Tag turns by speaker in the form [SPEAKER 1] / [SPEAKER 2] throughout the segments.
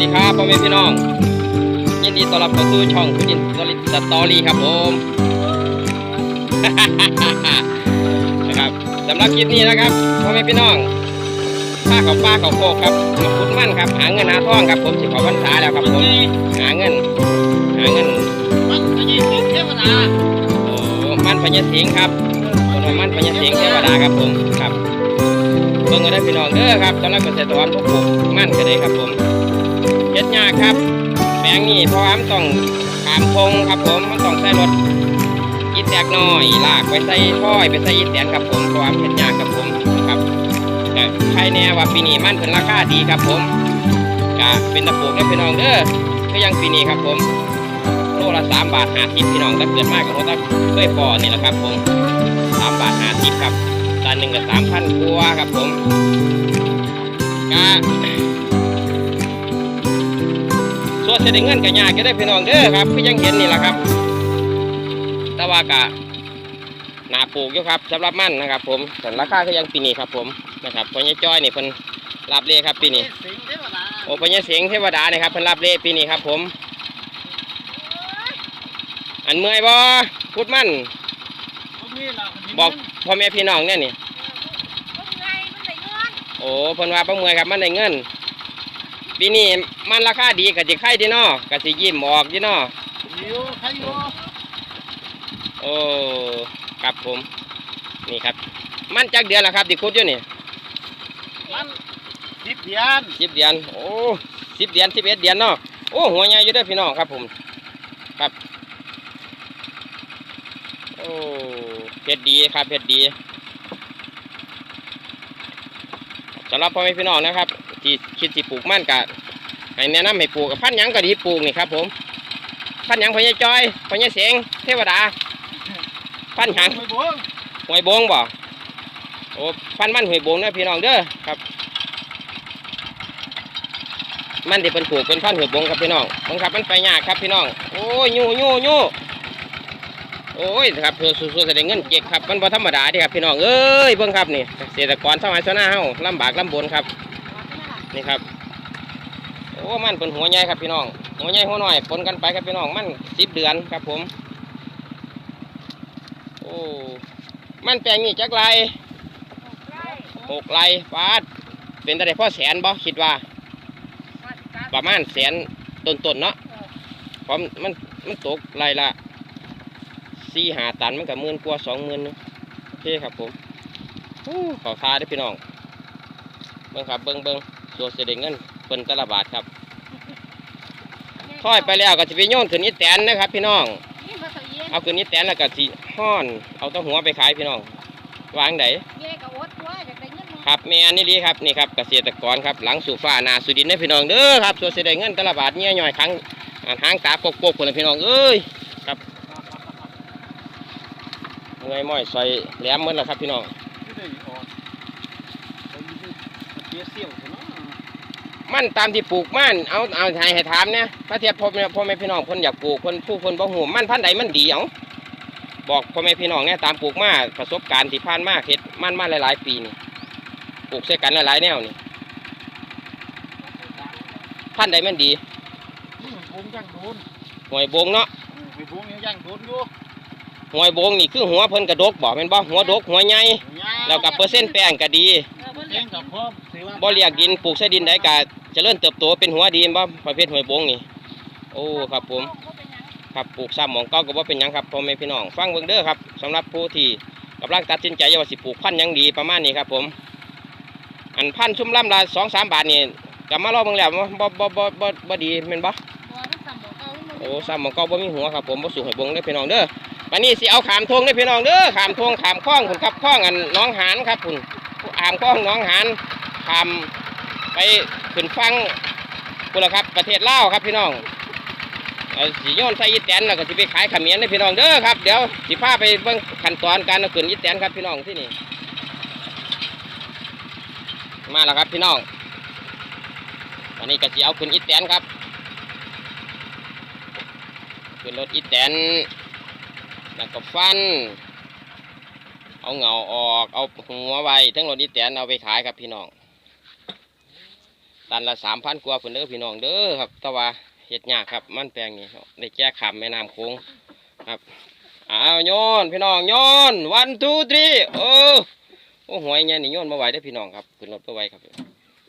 [SPEAKER 1] ดีครับพ่อแม่พี่น้อง ยินดีต้อนรับเข้าสู่ช่องคุณยินสลิดสตอรี่ครับผมนะครับสำหรับคลิปนี้นะครับพ่อแม่พี่น้องข้าเขาป้าเขาโคกครับมาขุดมั่นครับ หาเงินหาทองครับ ผมสิขอพรรษาแล้วครับผมหาเงิน หาเงิน
[SPEAKER 2] มันไม่ใช่สิ่งเทวดา
[SPEAKER 1] โอ้มั่นพญาสิงห์ครับคนว่ามั่นพญาสิงห์เทวดาครับผมครับเบิ่งกันได้อพี่น้องเด้อครับสำหรับเกษตรกรผู้ปลูกมั่นก็ได้ครับผม เฮ็ดยากครับแปลงนี้เพราะว่ามันต้องขามพงครับผมมันต้องใช้รถอีแตกน้อยลากไปใส่ถ้อยไปใส่อีแตนครับผมเพราะว่ามันเฮ็ดยากครับผมครับแต่ใครแน่ว่าปีนี้มันเป็นราคาดีครับผมก็เป็นตะปูกนะพี่น้องเด้อก็ยังปีนี้ครับผมโลละสามบาทห้าสิบพี่น้องถ้าเกิดมากกับรถเคยพอนี่แหละครับผมสามบาทห้าสิบครับตันหนึ่งกับสามพันกัวครับผมก็ ส่วเสด็จเงินกับยากก็ได้พี่น้องเด้อครับคือยังเห็นนี่แหละครับ แต่ว่ากะหนาปลูกอยู่ครับสำหรับมันนะครับ ผมแต่ราคาก็ยังปีนี้ครับ ผมนะครับพญจ้อยนี่เพิ่นรับเลครับปีนี้โอ้พญเสียงเทวดาเนี่ยครับเพิ่นรับเลปีนี้ครับ ผม อันเมื่อยบ่พูดมัน
[SPEAKER 2] พวกนี้เรา
[SPEAKER 1] บอกพ่อแม่พี่น้องเนี่ย
[SPEAKER 3] นี่
[SPEAKER 1] โอ้เพิ่นว่าบ่เมื่อยครับมันได้เงิน ปีนี้มันราคาดีก็สิไข่ดีเนาะก็สิยิ้มออกดีเนาะ
[SPEAKER 2] อยู่ใครอยู่
[SPEAKER 1] โอ้ครับผม นี่ครับ มันจักเดือนแล้วครับที่ขุดอยู่นี่
[SPEAKER 2] มันสิบเดือน
[SPEAKER 1] สิบเดือนโอ้สิบเดือนสิบเอ็ดเดือนเนาะโอ้หัวใหญ่อยู่เด้อพี่น้องครับผมครับโอ้เพชรดีครับเพชรดีสำหรับพ่อแม่พี่น้องนะครับ ที่คิดสิปลูกมันกะให้แนะนำให้ปลูกกับพันธุ์หยังก็ดีปลูกนี่ครับ ผม พันธุ์หยังพญาจอยพญาเสียงเทวดา พันธุ์หยัง
[SPEAKER 2] ไม่บ่ง
[SPEAKER 1] หวยบงบ่โอ้พันธุ์มันหวยบงนะพี่น้องเด้อครับ มันที่เป็นปลูกเป็นพันธุ์หวยบงครับพี่น้องบังคับมันไปยากครับพี่น้องโอ้ยยูยูยูโอ้ยครับเพื่อสู้ๆแสดงเงินเก็กครับ มันบ่ธรรมดาเดิครับพี่น้องเอ้ยเบิ่งครับนี่เกษตรกรสมัยสนาเฮาลำบากลำบนครับ นี่ครับ โอ้มันเป็นหัวใหญ่ครับพี่น้อง หัวใหญ่หัวน้อยปนกันไปครับพี่น้อง มันสิบเดือนครับผม โอ้ มันแปลงนี่จักไร
[SPEAKER 3] ไร่
[SPEAKER 1] หกไรฟาด เป็นตะไดพ่อแสนบ่คิดว่า
[SPEAKER 3] วัดกัน
[SPEAKER 1] ประมาณแสนต้นๆเนาะเพราะมันมันตกไรละสี่หาตันมันกับหมื่นกว่าสองหมื่นโอเคครับผมโอ้ขอคาได้อพี่น้อง เบิ่งครับเบิ่งเบิ่ง ตัวเสด็จเงินเพิ่นแตละบาทครับค่อยไปแล้วก็จะไปโยนขึ้นอีแตนนะครับ พี่น้อง
[SPEAKER 3] นี่มาตัวเย็น
[SPEAKER 1] เอาขึ้นอีแตนแล้วก็สิห้อน เอาแต้หัวไปขายพี่น้อง วางได
[SPEAKER 3] เย่กับอดตัวอยากได้เงินมา
[SPEAKER 1] ครับแม่อันนี้ดีครับนี่ครับเกษตรกรครับหลังสู่ฟ้าหนาสุดินได้อพี่น้องเด้อครับส่วนเสด็จเงินแตละบาทเนี่ยย่อยครั้งอ่าหางตาปกปกคนละพี่น้องเอ้ยครับเมื่อยม้อยใส่แหลมหมดแล้วครับพี่น้อง
[SPEAKER 2] ที่ได้ออกไปอยู่ที่เสียเสี่ยวเนาะ
[SPEAKER 1] มั นตามที่ปลูกมันเอาเอาให้ให้ถามเนี่ยพระเทียบพ่อแม่พ่อแม่พี่น้องคนอยากปลูกคนผู้คนบ่หูมันพันธุ์ใดมันดีเอาบอกพ่อแม่พี่น้องเนี่ยตามปลูกมาประสบการณ์ที่ผ่านมาเฮ็ดมันมาหลายๆ ปีนี่ปลูกใส่กันหลายๆแนวนี่พันธุ์ใดมันดี
[SPEAKER 2] นี่มันโกงย่างโดน
[SPEAKER 1] หวยบงเนาะ
[SPEAKER 2] ไปโกงย่างโดนอยู่
[SPEAKER 1] หวยบงนี่คือหัวเพิ่นกระดกบ่แม่นบ่หัวดกหัวใหญ่แล้วก็เปอร์เซ็นต์แป้งก็ดี
[SPEAKER 3] เออเพิ่น
[SPEAKER 2] เลี้
[SPEAKER 3] เลี้
[SPEAKER 2] ย
[SPEAKER 3] ย
[SPEAKER 2] ง
[SPEAKER 3] ง
[SPEAKER 2] กับพ่อถือว่า
[SPEAKER 1] บ่เรียกดินปลูกใส่ดินใดก็ เจริญเติบโตเป็นหัวดีแม่นบ่ประเภทหวยบงนี่ โอ้ครับผม
[SPEAKER 3] บ่เป็นหยัง
[SPEAKER 1] ครับปลูกซ้ำหมองเก่าก็บ่เป็นหยังครับพ่อแม่พี่น้องฟังเบิ่งเด้อครับสำหรับผู้ที่กำลังตัดสินใจว่าสิปลูกพันธุ์หยังดีประมาณนี้ครับผม อันพันธุ์ชุ่มล่ำละสองสามบาทนี่ก็มาลองเบิ่งแล้วบ่บ่บ่บ่บ่ดีแม่นบ่
[SPEAKER 3] ตัวมันสั่งบ่เก่ามันบ่
[SPEAKER 1] โอ้ซ้ำหมองเก่าบ่มีหัวครับผมบ่สูงให้เบิ่งเด้อพี่น้องเด้อวันนี้สิเอาขามทงเด้อพี่น้องเด้อขามทงขามคลองคุณครับคลองอันหน้องหานครับคุณขามคลองหน้องหานขาม ไปขึ้นฟังคุณละครับ ประเทศลาวครับพี่น้องเอาสิโยนใส่ยีแตนแล้วก็สิไปขายขมิ้นให้พี่น้องเด้อครับเดี๋ยวสิพาไปเบิ่งขั้นตอนการเอาขึ้นยีแตนครับพี่น้องที่นี่มาแล้วครับพี่น้องวันนี้ก็สิเอาขึ้นยีแตนครับขึ้นรถยีแตนแล้วก็ฟัน เอาเหงาออกเอาหัวไว้ทั้งรถยีแตนเอาไปขายครับพี่น้อง ตันละสามพันกว่าเพิ่นเด้อพี่น้องเด้อครับแต่ว่าเฮ็ดยากครับมันแปลงนี่ได้แก้ขามแม่น้ำโขงครับอ้าวโยนพี่น้องโยนวันทูทรีโอ้โอ้หัวใหญ่นี่โยนมาไหวได้อพี่น้องครับขึ้นรถมาไหวครับ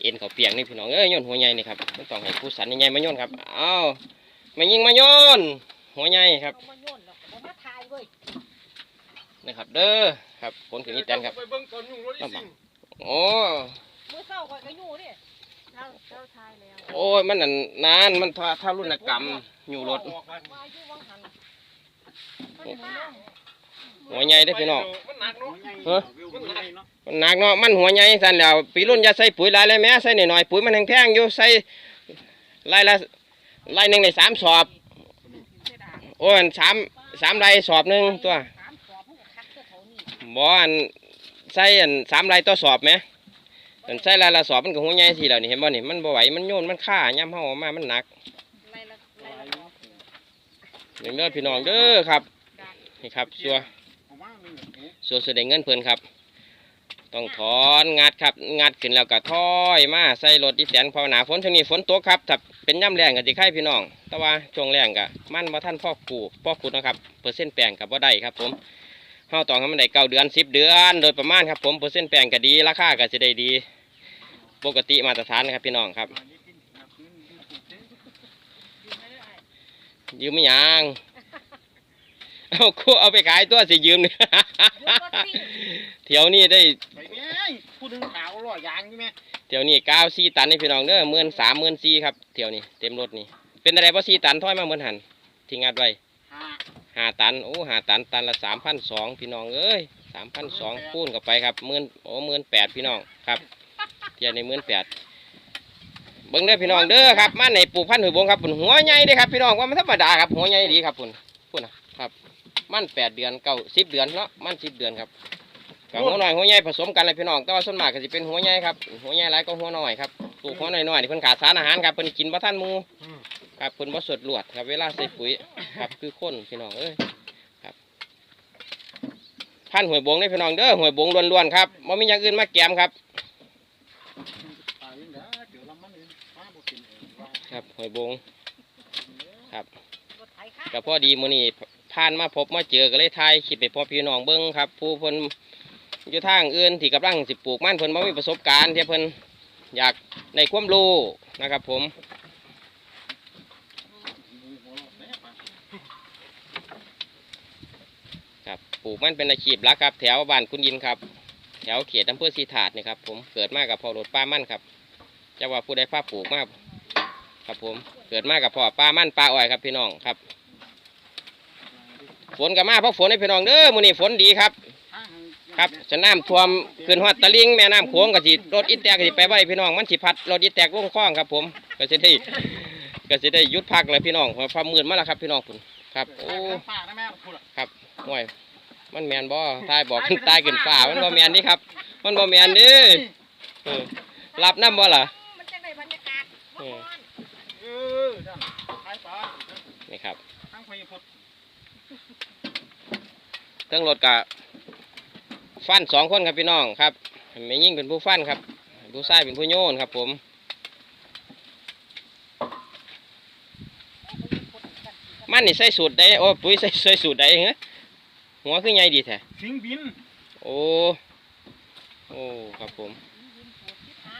[SPEAKER 1] เอ็นเขาเปียกนี่พี่น้องเอ้ยโยนหัวใหญ่นี่ครับมันต้องให้ผู้สันใหญ่ๆมาโยนครับอ้าวมายิงมาโยนหัวใหญ่ครับ
[SPEAKER 3] เอามาโยนแล้วก็มาทายเว้ย
[SPEAKER 1] นะครับเด้อครับผลขึ้นนี่แตนครับ
[SPEAKER 2] ไปเบิ่งตอนยุ่งรถอีสิง
[SPEAKER 1] โอ้
[SPEAKER 3] มื้อเช้าข่อยก็อยู่นี่ เราเราทายแล้ว
[SPEAKER 1] โอ้ยมันนั่นนานมันทาทารุณกรรมอยู่รถ
[SPEAKER 2] ออกบ้าน
[SPEAKER 3] ว่าอยู่วังหันมันมา
[SPEAKER 1] หัวใหญ่ได้อพี่น้อง
[SPEAKER 2] มันหนักเนาะ
[SPEAKER 1] เฮ้ย
[SPEAKER 2] มันหนักเนาะ
[SPEAKER 1] มันหนักเนาะมันหัวใหญ่สั่นแล้วปีรุ่นอย่าใส่ปุ๋ยหลายเลยแม่ใส่หน่อยๆปุ๋ยมันแพงๆอยู่ใส่ไร่ละไร่หนึ่งในสามสอบ
[SPEAKER 3] เสียดาย
[SPEAKER 1] โอ้ยอันสามสามไร่สอบหนึ่งตัว
[SPEAKER 3] สามสอบมันก็คักเจ้าเขานี่
[SPEAKER 1] บ่อันใส่อันสามไร่ต่อสอบไหม อันใส่ไร่ละสอบมันก็หัวใหญ่สิแล้วนี่เห็นบ่นี่มันบ่ไหวมันโยนมันฆ่าย่ำเฮาออกมามันหนัก
[SPEAKER 3] ไล่ละไล่ละสอบ
[SPEAKER 1] อย่างเด้อพี่น้องเด้อครับนี่ครับชัวส่วนสุดได้เงินเพิ่นครับ ต้องถอนงัดครับงัดขึ้นแล้วก็ถอยมาใส่รถอีแตนพอหนาฝนช่วงนี้ฝนตกครับถ้าเป็นย่ำแรงก็สิไข่พี่น้อง แต่ว่าช่วงแรงก็มันบ่ทันพ่อกูพ่อขุดนะครับเปอร์เซ็นต์แปลงก็บ่ได้ครับผม เฮาต้องให้มันได้เก้าเดือน10เดือน โดยประมาณครับผมเปอร์เซ็นต์แปลงก็ดีราคาก็สิได้ดี ปกติมาตรฐานนะครับพี่น้องครับ
[SPEAKER 2] อันนี้กินหนักกินกินสุดเด้
[SPEAKER 3] อยู่ไม่ได้
[SPEAKER 1] ยืมไม่ยังเอาคู่เอาไปขายตัวสิยืมเนี่ย
[SPEAKER 3] ยืมรถซิ่ง
[SPEAKER 1] เที่ยวนี้ได้
[SPEAKER 2] ไปแม่งพูดถึงขาวลอยยางนี่แม่
[SPEAKER 1] เที่ยวนี้ก้าวสี่ตันนี่พี่น้องเด้อหมื่นสามหมื่นสี่ครับเที่ยวนี้เต็มรถนี่เป็นอะไรเพราะสี่ตันถอยมาเหมือนหันที่งัดไว้
[SPEAKER 2] ห้า
[SPEAKER 1] ห้าตันโอ้ห้าตันตันละสามพันสองพี่น้องเอ้ยสามพันสองคูณเข้าไปครับหมื่นโอ้หมื่นแปดพี่น้องครับเที่ยวนี้หมื่นแปดเบิ่งเด้อพี่น้องเด้อครับมันในปลูกพันธุ์หือบงครับปุ่นหัวใหญ่เด้อครับพี่น้องว่ามันธรรมดาครับหัวใหญ่ดีครับปุ่นปุ่นนะครับ มันแปดเดือนเก้าสิบเดือนเนาะมันสิบเดือนครับกับหัวน้อยหัวใหญ่ผสมกันเลยพี่น้องแต่ว่าส่วนมากก็จะเป็นหัวใหญ่ครับหัวใหญ่หลายก็หัวน้อยครับปลูกหัวน้อยๆนี่เพิ่นขาดสารอาหารครับเพิ่นกินบ่ทันหมู ครับคุณบ่สดลวดครับ เวลาใส่ปุ๋ยครับคือคนพี่น้องเอ้ยครับพันหวยบงได้พี่น้องเด้อหวยบงล้วนๆครับบ่มีอย่างอื่นมาแกมครับ
[SPEAKER 2] ตายแล้วยวเรามันเองมาบ่กินเอง
[SPEAKER 1] ครับหวยบง
[SPEAKER 3] รถไถค่ะ
[SPEAKER 1] ก็พอดีมื้อนี้ผ่านมาพบมาเจอก็เลยถ่ายคลิปไปพอพี่น้องเบิ่งครับ ผู้เพิ่นอยู่ทางอื่นที่กำลังสิปลูกมันเพิ่นบ่มีประสบการณ์ที่เพิ่นอยากได้ความรู้นะครับผม
[SPEAKER 2] หัวเราะแม่ปะ
[SPEAKER 1] ครับ ปลูกมันเป็นอาชีพหลักครับ แถวบ้านคุณยินครับ แถวเขตอำเภอสีถาดนี่ครับผมเกิดมากับพ่อรถป้ามั่นครับจะว่าผู้ใดพาปลูกมากครับผมเกิดมากับพ่อป้ามั่นป้าอ้อยครับพี่น้องครับ ฝนกับมาเพราะฝนให้พี่น้องเด้อมื้อนี้ฝนดีครับ ครับจะน้ำท่วมขึ้นฮอดตะลิงแม่น้ำโขงก็สิรถอีแตกก็สิไปได้พี่น้องมันสิพัดรถอีแตกลงคล้องครับ ผมก็สิได้ก็สิได้ยุดพักเลยพี่น้องพราะความมืดมาแล้วครับ พี่น้องคุณครับโอ้
[SPEAKER 2] ฝากนะแม่พูดอะ
[SPEAKER 1] ห่วย มันแมนบ่ตายบอกตายขึ้นฟ้ามันบ่แมนนี่ครับ มันบ่แมนเด้อเออรับน้ำบ่ล่ะ
[SPEAKER 3] มันจะได้บรรยากาศบ่ร้อน
[SPEAKER 2] เออจ้ะขายปลา
[SPEAKER 1] นี่ครับ
[SPEAKER 2] ทางพญาพุทธ
[SPEAKER 1] เครื่องรถกะฟันสองคนครับพี่น้องครับแม่ยิ่งเป็นผู้ฟันครับ ผู้ชายเป็นผู้โยนครับ ผมมันนี่ใส่สูตรใดโอ้ปุ๋ยใส่ใส่สูตรใดเหรอ หัวคือใหญ่ดีแท้
[SPEAKER 2] สิงบิน
[SPEAKER 1] โอ้ โอ้ ครับผม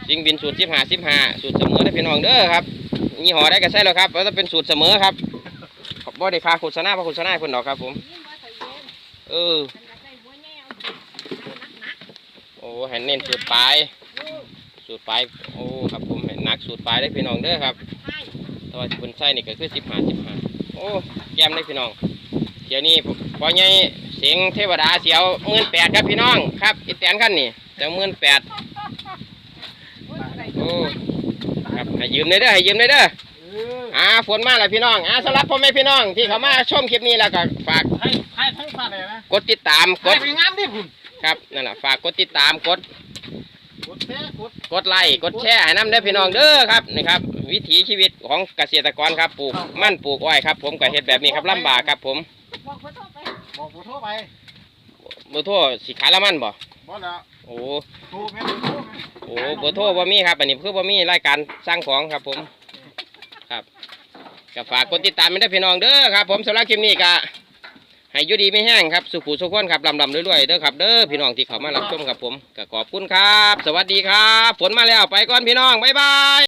[SPEAKER 1] สิงบินสูตรสิบห้าสิบห้าสูตรเสมอได้อพี่น้องเด้อครับยี่ห้อได้ก็ใส่แล้วครับแล้วจะเป็นสูตรเสมอครับขอบบ่ได้ค่าโฆษณาเพราะโฆษณาให้เพิ่นดอกครับผม
[SPEAKER 3] ยิ่งว่าใส่เย็น
[SPEAKER 1] เออ
[SPEAKER 3] มันอยากได้หัวแง่เอาหนัก
[SPEAKER 1] โอ้ให้เน้นสูตรปลาย
[SPEAKER 3] ๆโอ้
[SPEAKER 1] สูตรปลาย โอ้ครับผมให้หนักสูตรปลายได้อพี่น้องเด้อครับ
[SPEAKER 3] ใช่
[SPEAKER 1] แต่ว่าเพิ่นใส่นี่ก็คือสิบห้าสิบห้าโอ้ แก้มได้อพี่น้อง เดี๋ยวนี้พอใหญ่ เสียงเทวดาเสียวหมื่นแปดครับพี่น้องครับอีแตนขั้นนี่แต่หมื่นแปด
[SPEAKER 3] โอ้ยใส่
[SPEAKER 1] โอ้ครับให้ยืมเลยเด้อให้ยืมเลยเด้อ
[SPEAKER 2] เออ
[SPEAKER 1] อ่าฝนมาแล้วพี่น้องอ่าสำหรับพ่อแม่พี่น้องที่เขามาชมคลิปนี้แล้วก็ฝาก
[SPEAKER 2] ให้ให้ทั้งฝากเลยนะ
[SPEAKER 1] กดติดตามก
[SPEAKER 2] ให้
[SPEAKER 1] ด
[SPEAKER 2] ไปงามดิคุณ
[SPEAKER 1] ครับนั่นแหละฝากกดติดตามกด
[SPEAKER 2] กดแชร์กด
[SPEAKER 1] กดไลค์กดแชร์ให้น้ำเด้อพี่น้องเด้อครับนี่ครับ วิถีชีวิตของเกษตรกรครับปลูกมั่นปลูกอ้อยครับ ผมก็เฮ็ดแบบนี้ครับลำบากครับผม
[SPEAKER 3] บอกขอโทษไป
[SPEAKER 2] บอกผู้โทรไป
[SPEAKER 1] มือโทษสิขายละมันบ่
[SPEAKER 2] บอกแล้ว
[SPEAKER 1] โอ้
[SPEAKER 2] โทรแม่โทรแม่
[SPEAKER 1] โอ้โอ้เบอร์โทรบ่มีครับอันนี้คือบ่มีรายการสร้างของครับผมครับก็ฝากกดติดตามไม่ได้พี่น้องเด้อครับ ผมสำหรับคลิปนี้ก็ให้อยู่ดีไม่แห้งครับสุขุสุขคนครับลำลำรวยๆเด้อครับเด้อพี่น้องที่เข้ามารับชมครับผมก็ขอบคุณครับ สวัสดีครับ ฝนมาแล้วไปก่อนพี่น้องบ๊ายบาย